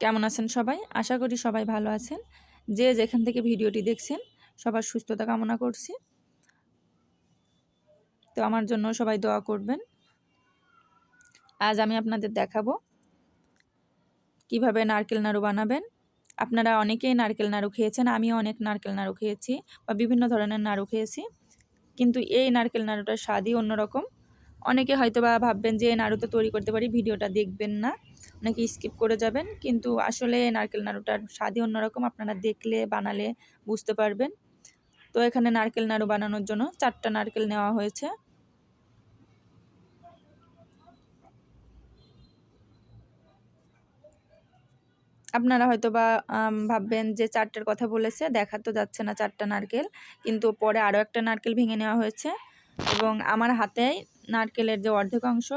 কেমন আছেন সবাই? আশা করি সবাই ভালো আছেন। যে যেখান থেকে ভিডিওটি দেখছেন, সবার সুস্থতা কামনা করছি। তো আমার জন্য সবাই দোয়া করবেন। আজ আমি আপনাদের দেখাবো কীভাবে নারকেল নাড়ু বানাবেন। আপনারা অনেকেই নারকেল নাড়ু খেয়েছেন, আমিও অনেক নারকেল নাড়ু খেয়েছি বা বিভিন্ন ধরনের নাড়ু খেয়েছি। কিন্তু এই নারকেল নাড়ুটার স্বাদই অন্যরকম। অনেকে হয়তো বা ভাববেন যে নাড়ু তো তৈরি করতে পারি, ভিডিওটা দেখবেন না। অনেকে স্কিপ করে যাবেন, কিন্তু আসলে নারকেল নাড়ুটার স্বাদই অন্যরকম। আপনারা দেখলে, বানালে বুঝতে পারবেন। তো এখানে নারকেল নাড়ু বানানোর জন্য চারটা নারকেল নেওয়া হয়েছে। আপনারা হয়তো বা ভাববেন যে চারটার কথা বলেছে, দেখা তো যাচ্ছে না চারটা নারকেল, কিন্তু পরে আরও একটা নারকেল ভেঙে নেওয়া হয়েছে। এবং আমার হাতেই নারকেলের যে অর্ধেক অংশ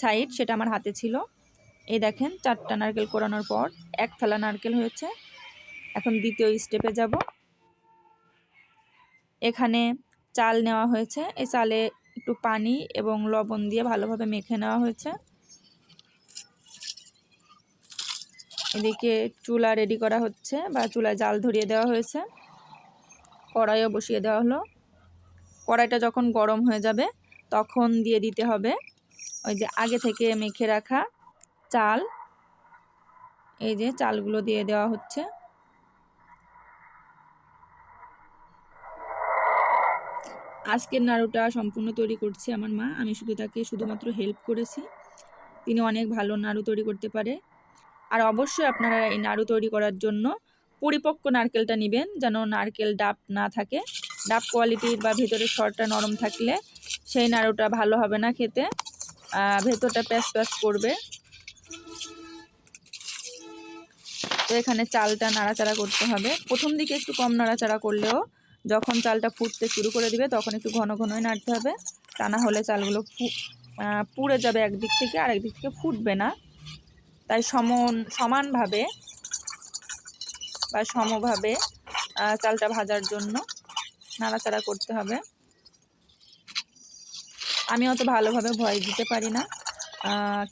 সাইড সেটা আমার হাতে ছিল। এই দেখেন, চারটা নারকেল কোরানোর পর এক থালা নারকেল হয়েছে। এখন দ্বিতীয় স্টেপে যাব। এখানে চাল নেওয়া হয়েছে। এই চালে একটু পানি এবং লবণ দিয়ে ভালোভাবে মেখে নেওয়া হয়েছে। এদিকে চুলা রেডি করা হচ্ছে বা চুলায় জাল ধরিয়ে দেওয়া হয়েছে। কড়াইও বসিয়ে দেওয়া হলো। কড়াইটা যখন গরম হয়ে যাবে, তখন দিয়ে দিতে হবে ওই যে আগে থেকে মেখে রাখা চাল। এই যে চালগুলো দিয়ে দেওয়া হচ্ছে। আজকের নাড়ুটা সম্পূর্ণ তৈরি করছে আমার মা। আমি শুধু তাকে শুধুমাত্র হেল্প করেছি। তিনি অনেক ভালো নাড়ু তৈরি করতে পারে। আর অবশ্যই আপনারা এই নাড়ু তৈরি করার জন্য পরিপক্ক নারকেলটা নেবেন, যেন নারকেল ডাব না থাকে। ডাব কোয়ালিটির বা ভেতরের শরটা নরম থাকলে সেই নাড়ুটা ভালো হবে না খেতে। ভেতরটা প্যাস প্যাস করবে। তো এখানে চালটা নাড়াচাড়া করতে হবে। প্রথম দিকে একটু কম নাড়াচাড়া করলেও যখন চালটা ফুটতে শুরু করে দিবে, তখন একটু ঘন ঘনই নাড়তে হবে। তা না হলে চালগুলো পুড়ে যাবে একদিক থেকে, আরেক দিক থেকে ফুটবে না। তাই সমন, সমানভাবে বা সমভাবে চালটা ভাজার জন্য নাড়াচাড়া করতে হবে। আমি অত ভালোভাবে ভয় দিতে পারি না।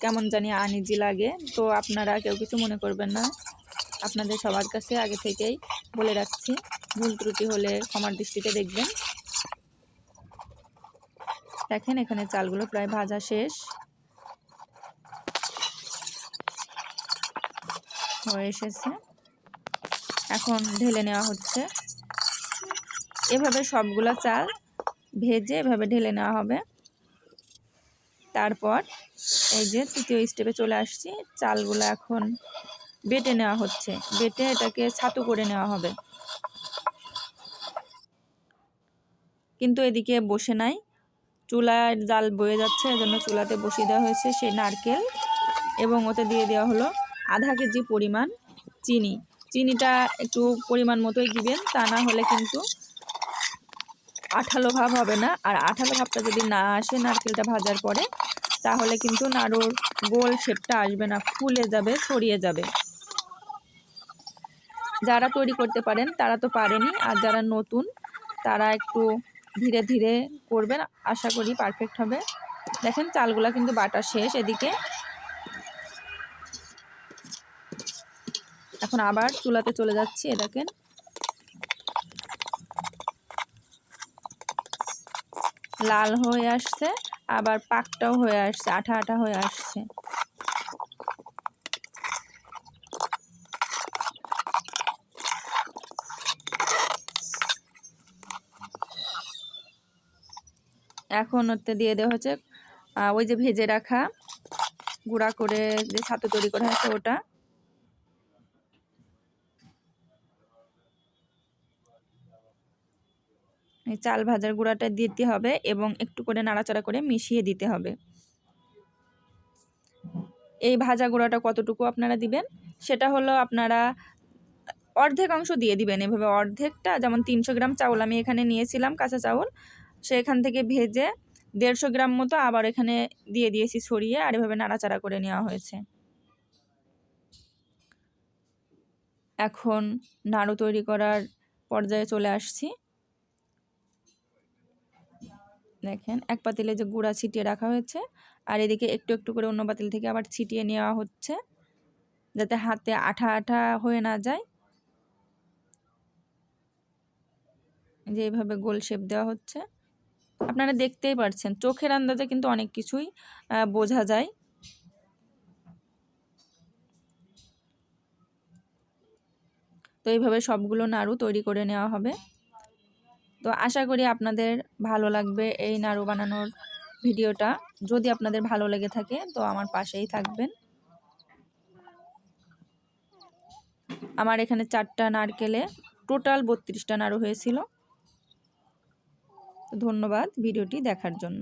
কেমন জানি আনিজি লাগে। তো আপনারা কেউ কিছু মনে করবেন না। আপনাদের সবার কাছে আগে থেকেই বলে রাখছি, ভুল ত্রুটি হলে ক্ষমার দৃষ্টিতে দেখবেন। দেখেন, এখানে চালগুলো প্রায় ভাজা শেষ। হয়ে এসেছে। এখন ঢেলে নেওয়া হচ্ছে। এভাবে সবগুলো চাল ভেজে এভাবে ঢেলে নেওয়া হবে। তারপর এই যে তৃতীয় স্টেপে চলে আসছি। চালগুলো এখন বেটে নেওয়া হচ্ছে। বেটে এটাকে ছাতু করে নেওয়া হবে। কিন্তু এদিকে বসে নাই। চুলার জাল বয়ে যাচ্ছে, এজন্য চুলাতে বসিয়ে দেওয়া হয়েছে সেই নারকেল এবং ওতে দিয়ে দেওয়া হলো আধা কেজি পরিমাণ চিনি। চিনিটা একটু পরিমাণ মতোই দিবেন, তা না হলে কিন্তু আঠালো ভাব হবে না। আর আঠালো ভাবটা যদি না আসে নারকেলটা ভাজার পরে, তাহলে কিন্তু নাড়ুর গোল শেপটা আসবে না, ফুলে যাবে, ছড়িয়ে যাবে। যারা তৈরি করতে পারেন, তারা তো পারেনি। আর যারা নতুন, তারা একটু ধীরে ধীরে করবেন। আশা করি পারফেক্ট হবে। দেখেন, চালগুলা কিন্তু বাটা শেষ এদিকে। এখন আবার চুলাতে চলে যাচ্ছি, এ দেখেন। লাল হয়ে আসছে, আবার পাকটাও হয়ে আসছে, আঠা আঠা হয়ে আসছে। এখন ওতে দিয়ে দেওয়া হচ্ছে ওই যে ভেজে রাখা গুঁড়া করে যে ছাতু তৈরি করা হয়েছে ওটা। চাল ভাজার গুঁড়াটা দিতে হবে এবং একটু করে নাড়াচাড়া করে মিশিয়ে দিতে হবে। এই ভাজা গুঁড়াটা কতটুকু আপনারা দিবেন? সেটা হলো আপনারা অর্ধেক অংশ দিয়ে দিবেন এভাবে অর্ধেকটা। যেমন তিনশো গ্রাম চাউল আমি এখানে নিয়েছিলাম কাঁচা চাউল। সেখান থেকে ভেজে দেড়শো গ্রাম মতো আবার এখানে দিয়ে দিয়েছি ছড়িয়ে আর এভাবে নাড়াচাড়া করে নেওয়া হয়েছে। এখন নাড়ু তৈরি করার পর্যায়ে চলে আসছি। দেখেন, এক পাতিলে যে গুঁড়া ছিটিয়ে রাখা হয়েছে আর এদিকে একটু একটু করে অন্য পাতিল থেকে আবার ছিটিয়ে নেওয়া হচ্ছে যাতে হাতে আঠা আঠা হয়ে না যায়। যে এইভাবে গোল শেপ দেওয়া হচ্ছে। আপনারা দেখতেই পারছেন, চোখের আন্দাজে কিন্তু অনেক কিছুই বোঝা যায়। তো এইভাবে সবগুলো নাড়ু তৈরি করে নেওয়া হবে। তো আশা করি আপনাদের ভালো লাগবে এই নাড়ু বানানোর ভিডিওটা। যদি আপনাদের ভালো লেগে থাকে, তো আমার পাশেই থাকবেন। আমার এখানে চারটা নারকেলে টোটাল বত্রিশটা নাড়ু হয়েছিল। ধন্যবাদ ভিডিওটি দেখার জন্য।